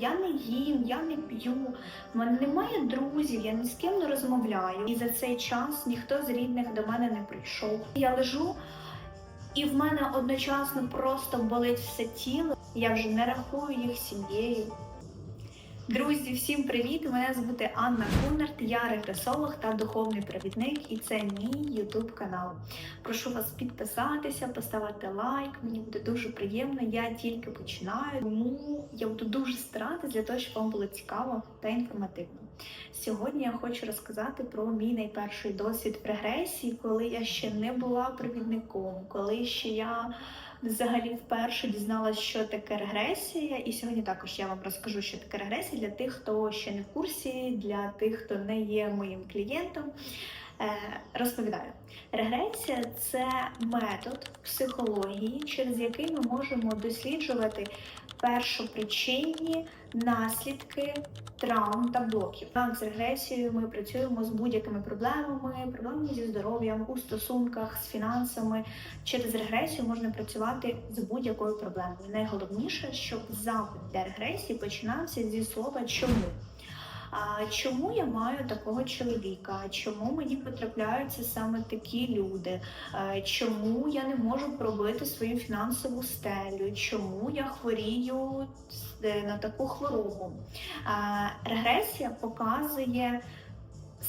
Я не їм, я не п'ю, в мене немає друзів, я ні з ким не розмовляю. І за цей час ніхто з рідних до мене не прийшов. Я лежу, і в мене одночасно просто болить все тіло. Я вже не рахую їх сім'єю. Друзі, всім привіт! Мене звати Анна Кунарт, я регресолог та духовний провідник, і це мій YouTube канал. Прошу вас підписатися, поставити лайк. Мені буде дуже приємно. Я тільки починаю, тому я буду дуже старатися для того, щоб вам було цікаво та інформативно. Сьогодні я хочу розказати про мій найперший досвід в регресії, коли я ще не була провідником, коли ще я взагалі вперше дізналася, що таке регресія. І сьогодні також я вам розкажу, що таке регресія для тих, хто ще не в курсі, для тих, хто не є моїм клієнтом. Е, Розповідаю, регресія це метод психології, через який ми можемо досліджувати першопричинні наслідки травм та блоків. Там з регресією ми працюємо з будь-якими проблемами, проблемами зі здоров'ям, у стосунках, з фінансами. Через регресію можна працювати з будь-якою проблемою. Найголовніше, щоб запит для регресії починався зі слова чому. А чому я маю такого чоловіка? Чому мені потрапляються саме такі люди? Е, Чому я не можу пробити свою фінансову стелю? Чому я хворію е, на таку хворобу? Е, Регресія показує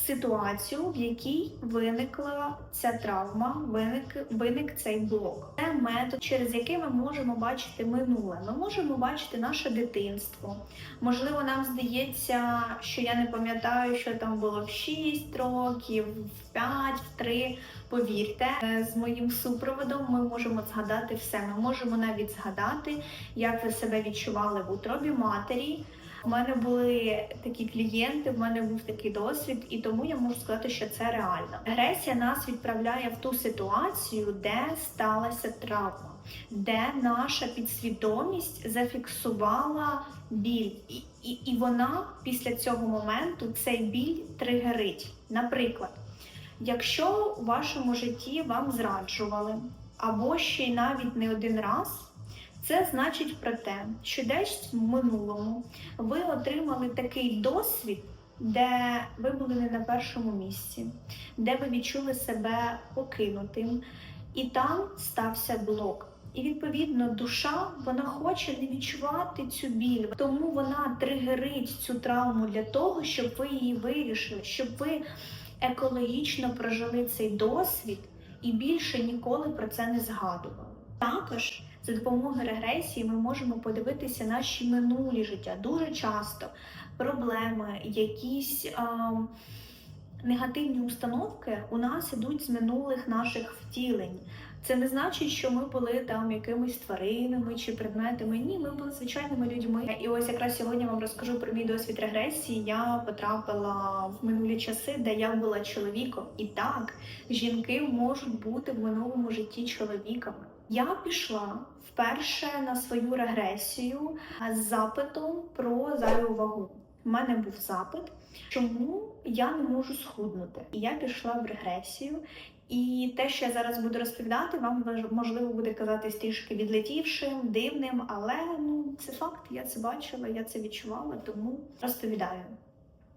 ситуацію, в якій виникла ця травма, виник, виник цей блок. Це метод, через який ми можемо бачити минуле. Ми можемо бачити наше дитинство. Можливо, нам здається, що я не пам'ятаю, що там було в 6 років, в 5, в 3. Повірте, е, з моїм супроводом ми можемо згадати все. Ми можемо навіть згадати, як ви себе відчували в утробі матері. У мене були такі клієнти, в мене був такий досвід, і тому я можу сказати, що це реально. Агресія нас відправляє в ту ситуацію, де сталася травма, де наша підсвідомість зафіксувала біль, і, і, і вона після цього моменту цей біль тригерить. Наприклад, якщо у вашому житті вам зраджували, або ще й навіть не один раз. Це значить про те, що десь в минулому ви отримали такий досвід, де ви були не на першому місці, де ви відчули себе покинутим, і там стався блок. І відповідно душа вона хоче не відчувати цю біль, тому вона тригерить цю травму для того, щоб ви її вирішили, щоб ви екологічно прожили цей досвід і більше ніколи про це не згадували. Також за допомогою регресії ми можемо подивитися наші минулі життя. Дуже часто проблеми, якісь е, негативні установки у нас ідуть з минулих наших втілень. Це не значить, що ми були там якимись тваринами чи предметами. Ні, ми були звичайними людьми. І ось якраз сьогодні вам розкажу про мій досвід регресії. Я потрапила в минулі часи, де я була чоловіком. І так, жінки можуть бути в минулому житті чоловіками. Я пішла вперше на свою регресію з запитом про зайву вагу. У мене був запит, чому я не можу схуднути. І я пішла в регресію. І те, що я зараз буду розповідати, вам можливо буде казатись трішки відлетівшим, дивним, але ну це факт. Я це бачила, я це відчувала, тому розповідаю.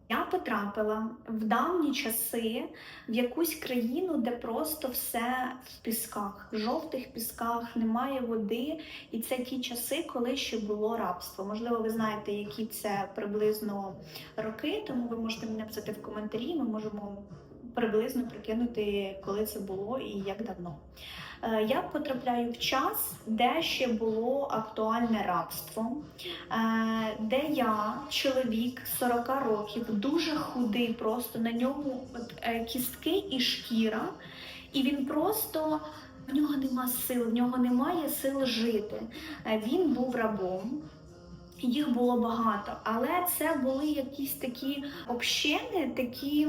Я потрапила в давні часи в якусь країну, де просто все в пісках, в жовтих пісках, немає води. І це ті часи, коли ще було рабство. Можливо, ви знаєте, які це приблизно роки, тому ви можете мене написати в коментарі. Ми можемо приблизно прикинути, коли це було і як давно. Е, Я потрапляю в час, де ще було актуальне рабство, е, де я, чоловік 40 років, дуже худий, просто на ньому е, кістки і шкіра, і він просто. В нього нема сил, в нього немає сил жити. Він був рабом. Їх було багато, але це були якісь такі общини, такі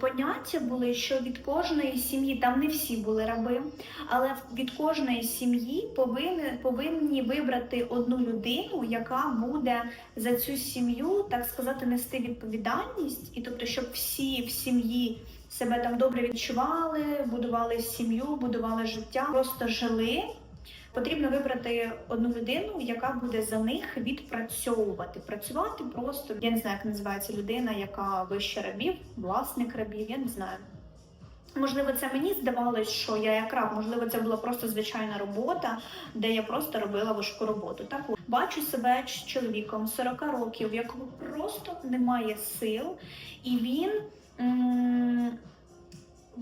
поняття були, що від кожної сім'ї, там не всі були раби, але від кожної сім'ї повинні, повинні вибрати одну людину, яка буде за цю сім'ю, так сказати, нести відповідальність, і тобто, щоб всі в сім'ї себе там добре відчували, будували сім'ю, будували життя, просто жили Потрібно вибрати одну людину, яка буде за них відпрацьовувати. Працювати просто я не знаю, як називається людина, яка вище рабів, власник рабів. Я не знаю. Можливо, це мені здавалось, що я як раб, можливо, це була просто звичайна робота, де я просто робила важку роботу. Так бачу себе чоловіком 40 років, в якого просто немає сил, і він м-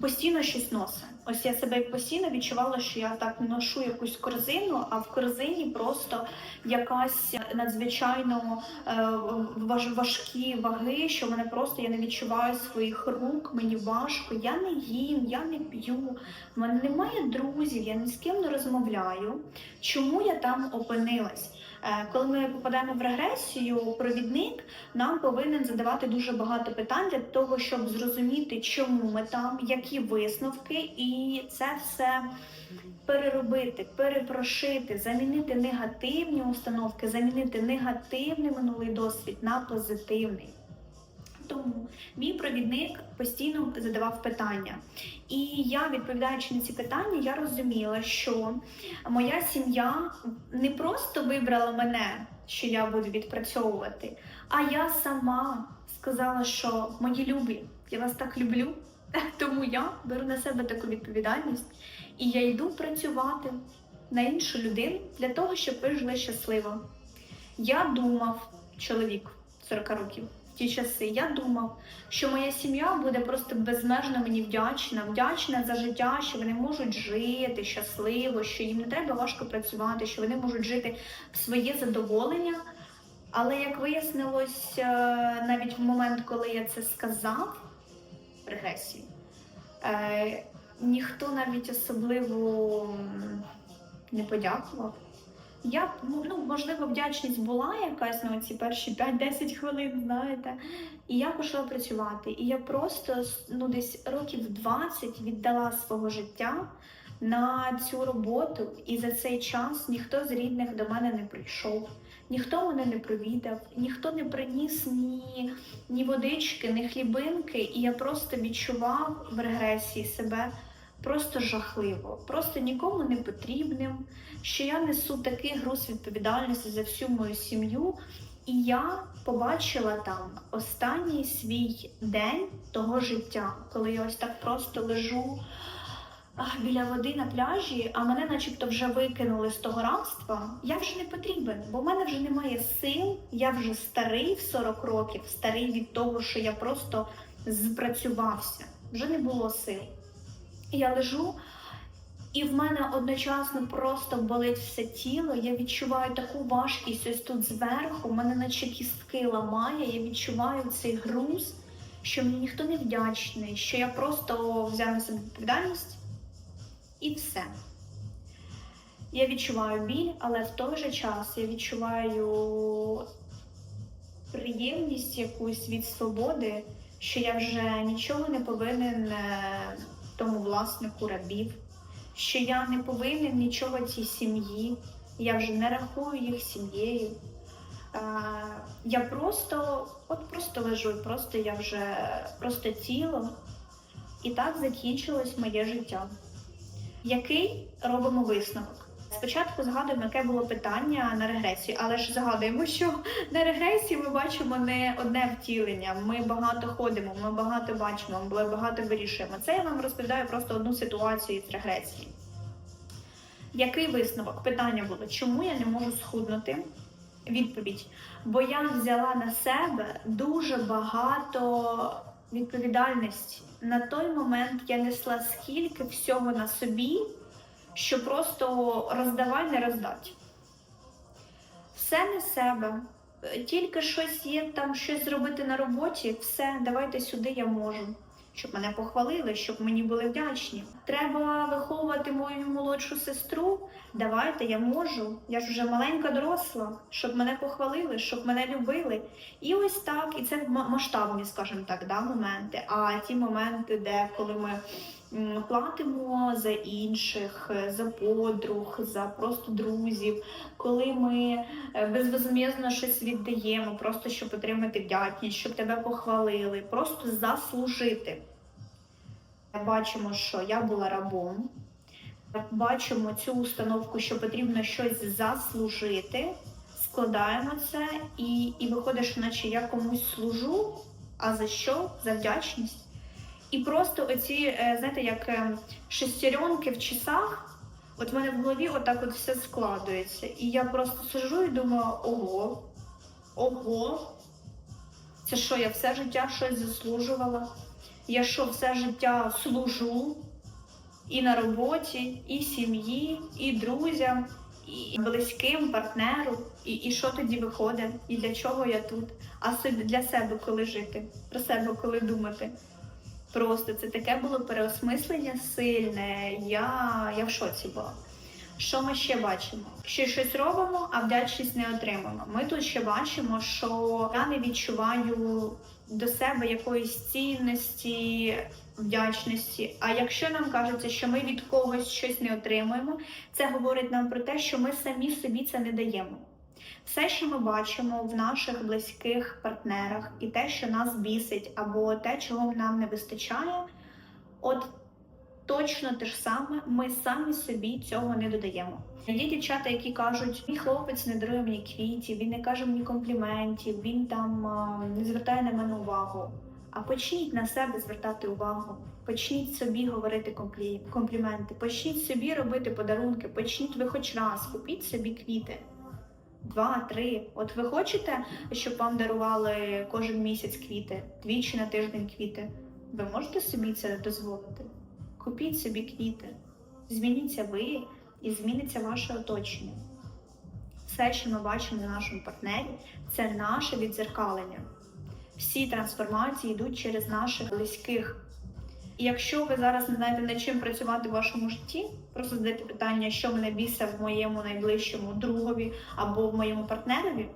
постійно щось носить. Ось я себе постійно відчувала, що я так ношу якусь корзину, а в корзині просто якась надзвичайно е, важ, важкі ваги, що мене просто я не відчуваю своїх рук, мені важко. Я не їм, я не п'ю. в мене немає друзів, я ні з ким не розмовляю. Чому я там опинилась? Е, Коли ми попадаємо в регресію, провідник нам повинен задавати дуже багато питань для того, щоб зрозуміти, чому ми там, які висновки, і це все переробити, перепрошити, замінити негативні установки, замінити негативний минулий досвід на позитивний. Тому мій провідник постійно задавав питання. І я, відповідаючи на ці питання, я розуміла, що моя сім'я не просто вибрала мене, що я буду відпрацьовувати, а я сама сказала, що мої любі, я вас так люблю, тому я беру на себе таку відповідальність і я йду працювати на іншу людину для того, щоб ви жили щасливо. Я думав, чоловік 40 років. Ті часи я думав, що моя сім'я буде просто безмежно мені вдячна, вдячна за життя, що вони можуть жити щасливо, що їм не треба важко працювати, що вони можуть жити в своє задоволення. Але як вияснилось, е, навіть в момент, коли я це сказав регресії, е, ніхто навіть особливо не подякував. Я ну, ну, можливо, вдячність була якась на ці перші 5-10 хвилин, знаєте. І я пішла працювати. І я просто ну, десь років 20 віддала свого життя на цю роботу. І за цей час ніхто з рідних до мене не прийшов, ніхто мене не провідав, ніхто не приніс ні, ні водички, ні хлібинки. І я просто відчував в регресії себе просто жахливо, просто нікому не потрібним, що я несу такий груз відповідальності за всю мою сім'ю. І я побачила там останній свій день того життя, коли я ось так просто лежу біля води на пляжі, а мене начебто вже викинули з того рабства. Я вже не потрібен, бо в мене вже немає сил, я вже старий в 40 років, старий від того, що я просто спрацювався, вже не було сил. Я лежу, і в мене одночасно просто болить все тіло. Я відчуваю таку важкість ось тут зверху. мене наче кістки ламає. Я відчуваю цей груз, що мені ніхто не вдячний, що я просто взяв на себе відповідальність і все. Я відчуваю біль, але в той же час я відчуваю приємність якусь від свободи, що я вже нічого не повинен е, тому власнику рабів, що я не повинен нічого цій сім'ї, я вже не рахую їх сім'єю. Я просто, от просто лежу, просто я вже просто тіло. І так закінчилось моє життя. Який робимо висновок? Спочатку згадуємо, яке було питання на регресію, але ж згадуємо, що на регресії ми бачимо не одне втілення. Ми багато ходимо, ми багато бачимо, ми багато вирішуємо. Це я вам розповідаю просто одну ситуацію з регресії. Який висновок? Питання було, чому я не можу схуднути? Відповідь. Бо я взяла на себе дуже багато відповідальності. На той момент я несла скільки всього на собі, що просто роздавай, не роздать. Все на себе. Тільки щось є там, щось зробити на роботі, все, давайте сюди я можу. Щоб мене похвалили, щоб мені були вдячні. Треба виховувати мою молодшу сестру. Давайте я можу. Я ж вже маленька доросла, щоб мене похвалили, щоб мене любили. І ось так, і це масштабні, скажімо так, да, моменти. А ті моменти, де коли ми платимо за інших, за подруг, за просто друзів, коли ми е, безвозмізно щось віддаємо, просто щоб отримати вдячність, щоб тебе похвалили, просто заслужити. Бачимо, що я була рабом. бачимо цю установку, що потрібно щось заслужити, складаємо це і, і виходиш, наче я комусь служу. А за що? За вдячність. І просто оці, е, знаєте, як е, шестеренки в часах, от в мене в голові отак от все складується. І я просто сижу і думаю, ого, ого, це що, я все життя щось заслужувала? Я що, все життя служу і на роботі, і сім'ї, і друзям, і близьким, партнеру. І, і що тоді виходить? І для чого я тут? А для себе коли жити, про себе коли думати. Просто це таке було переосмислення сильне. Я, я в шоці була. Що ми ще бачимо? Що щось робимо, а вдячність не отримуємо. Ми тут ще бачимо, що я не відчуваю до себе якоїсь цінності, вдячності. А якщо нам кажеться, що ми від когось щось не отримуємо, це говорить нам про те, що ми самі собі це не даємо. Все, що ми бачимо в наших близьких партнерах, і те, що нас бісить, або те, чого нам не вистачає, от точно те ж саме, ми самі собі цього не додаємо. Є дівчата, які кажуть, мій хлопець не дарує мені квітів, він не каже мені компліментів, він там не звертає на мене увагу. А почніть на себе звертати увагу. Почніть собі говорити комплі... компліменти, почніть собі робити подарунки, почніть ви хоч раз, купіть собі квіти. Два, три. От ви хочете, щоб вам дарували кожен місяць квіти, двічі на тиждень квіти. Ви можете собі це дозволити? Купіть собі квіти, змініться ви і зміниться ваше оточення. Все, що ми бачимо на нашому партнері, це наше відзеркалення. Всі трансформації йдуть через наших близьких. І якщо ви зараз не знаєте над чим працювати в вашому житті, просто задайте питання, що мене бісить в моєму найближчому другові або в моєму партнерові,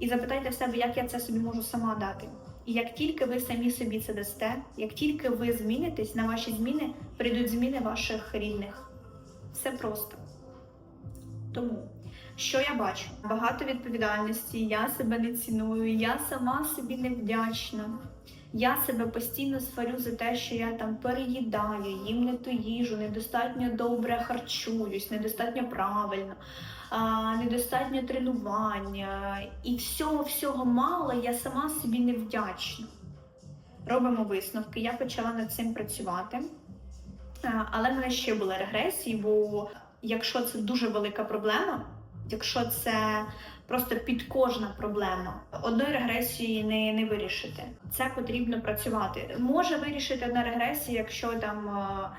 і запитайте в себе, як я це собі можу сама дати. І як тільки ви самі собі це дасте, як тільки ви змінитесь, на ваші зміни прийдуть зміни ваших рідних. Все просто. Тому, що я бачу? Багато відповідальності, я себе не ціную, я сама собі не вдячна. Я себе постійно сварю за те, що я там переїдаю, їм не ту їжу, недостатньо добре харчуюсь, недостатньо правильно, недостатньо тренування. І всього всього мало, я сама собі не вдячна. Робимо висновки. Я почала над цим працювати. Але в мене ще були регресії, бо якщо це дуже велика проблема, якщо це просто підкожна проблема, одної регресії не, не вирішити. Це потрібно працювати. Може вирішити одна регресія, якщо там. е,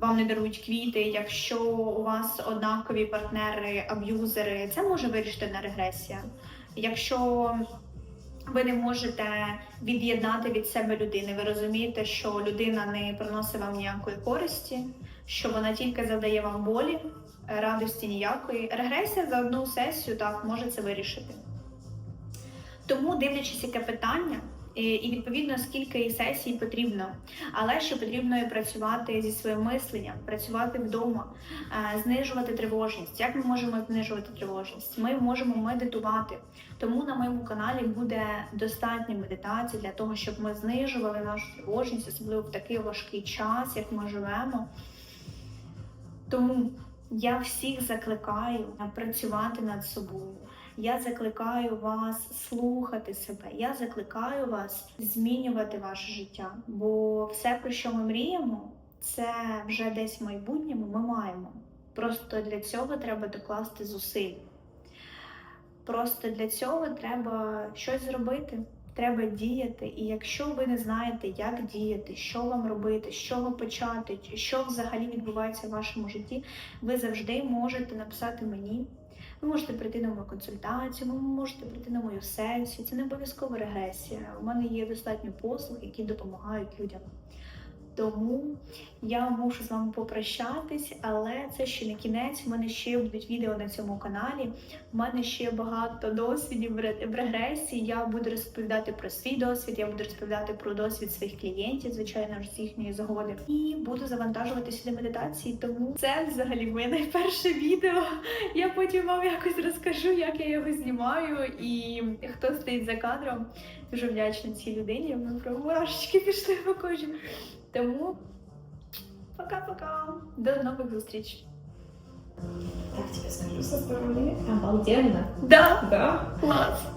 Вам не дарують квіти, якщо у вас однакові партнери, аб'юзери, це може вирішити одна регресія. Якщо ви не можете від'єднати від себе людини, ви розумієте, що людина не приносить вам ніякої користі, що вона тільки завдає вам болі, радості ніякої. Регресія за одну сесію так може це вирішити. Тому, дивлячись, яке питання, і відповідно скільки сесій потрібно, але що потрібно і працювати зі своїм мисленням, працювати вдома, е, знижувати тривожність. Як ми можемо знижувати тривожність? Ми можемо медитувати. Тому на моєму каналі буде достатньо медитацій для того, щоб ми знижували нашу тривожність, особливо в такий важкий час, як ми живемо. Тому я всіх закликаю працювати над собою. Я закликаю вас слухати себе. Я закликаю вас змінювати ваше життя. Бо все, про що ми мріємо, це вже десь в майбутньому ми маємо. Просто для цього треба докласти зусиль. Просто для цього треба щось зробити, треба діяти. І якщо ви не знаєте, як діяти, що вам робити, з чого почати, що взагалі відбувається в вашому житті, ви завжди можете написати мені. Ви можете прийти на мою консультацію, ви можете прийти на мою сесію. Це не обов'язкова регресія. У мене є достатньо послуг, які допомагають людям. Тому я мушу з вами попрощатись, але це ще не кінець. У мене ще будуть відео на цьому каналі. У мене ще багато досвідів в ре- регресії. Я буду розповідати про свій досвід, я буду розповідати про досвід своїх клієнтів, звичайно ж, з їхньої згоди. І буду завантажувати сюди медитації. Тому це взагалі моє найперше відео. Я потім вам якось розкажу, як я його знімаю і хто стоїть за кадром. Дуже вдячна цій людині. Ми про мурашечки пішли по кожі. Тому пока. Пока-пока. До нових зустріч. Так тебе скажу со. Обалденно. Да, Да. клас.